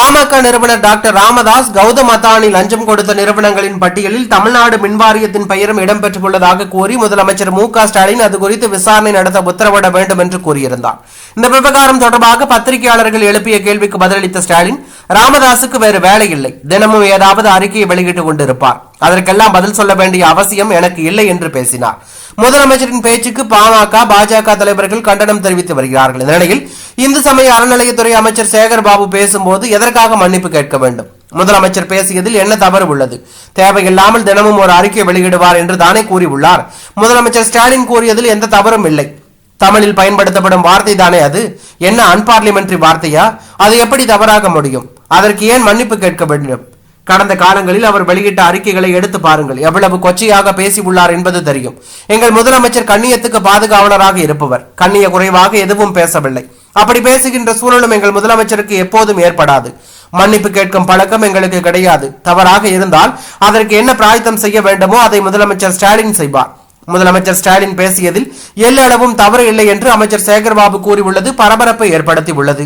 பாமக நிறுவனர் டாக்டர் ராமதாஸ் கௌதம் அத்தானி லஞ்சம் கொடுத்த நிறுவனங்களின் பட்டியலில் தமிழ்நாடு மின்வாரியத்தின் பெயரும் இடம்பெற்றுள்ளதாக கூறி முதலமைச்சர் மு க ஸ்டாலின் அது குறித்து விசாரணை நடத்த உத்தரவிட வேண்டும் என்று கூறியிருந்தார். இந்த விவகாரம் தொடர்பாக பத்திரிகையாளர்கள் எழுப்பிய கேள்விக்கு பதிலளித்த ஸ்டாலின் ராமதாசுக்கு வேறு வேலை இல்லை. தினமும் ஏதாவது அறிக்கையை வெளியிட்டுக் கொண்டிருப்பார். அதற்கெல்லாம் பதில் சொல்ல வேண்டிய அவசியம் எனக்கு இல்லை என்று பேசினார். முதலமைச்சரின் பேச்சுக்கு பாமக பாஜக தலைவர்கள் கண்டனம் தெரிவித்து வருகிறார்கள். இந்த நிலையில் இந்து சமய அறநிலையத்துறை அமைச்சர் சேகர் பாபு பேசும்போது எதற்காக மன்னிப்பு கேட்க வேண்டும்? முதலமைச்சர் பேசியதில் என்ன தவறு உள்ளது? தேவையில்லாமல் தினமும் ஒரு அறிக்கை வெளியிடுவார் என்று தானே கூறியுள்ளார். முதலமைச்சர் ஸ்டாலின் கூறியதில் எந்த தவறும் இல்லை. தமிழில் பயன்படுத்தப்படும் வார்த்தை தானே அது? என்ன அன்பார்லிமெண்டரி வார்த்தையா? அது எப்படி தவறாக முடியும்? அதற்கு ஏன் மன்னிப்பு கேட்க வேண்டும்? கடந்த காலங்களில் அவர் வெளியிட்ட அறிக்கைகளை எடுத்து பாருங்கள். எவ்வளவு கொச்சையாக பேசி உள்ளார் என்பது தெரியும். எங்கள் முதலமைச்சர் கண்ணியத்துக்கு பாதுகாவலராக இருப்பவர். கண்ணிய குறைவாக எதுவும் பேசவில்லை. அப்படி பேசுகின்ற சூழலும் எங்கள் முதலமைச்சருக்கு எப்போதும் ஏற்படாது. மன்னிப்பு கேட்கும் பழக்கம் எங்களுக்கு கிடையாது. தவறாக இருந்தால் அதற்கு என்ன பிராயத்தம் செய்ய வேண்டுமோ அதை முதலமைச்சர் ஸ்டாலின் செய்வார். முதலமைச்சர் ஸ்டாலின் பேசியதில் எல்லளவும் தவறு இல்லை என்று அமைச்சர் சேகர்பாபு கூறியுள்ளது. பரபரப்பை ஏற்படுத்தியுள்ளது.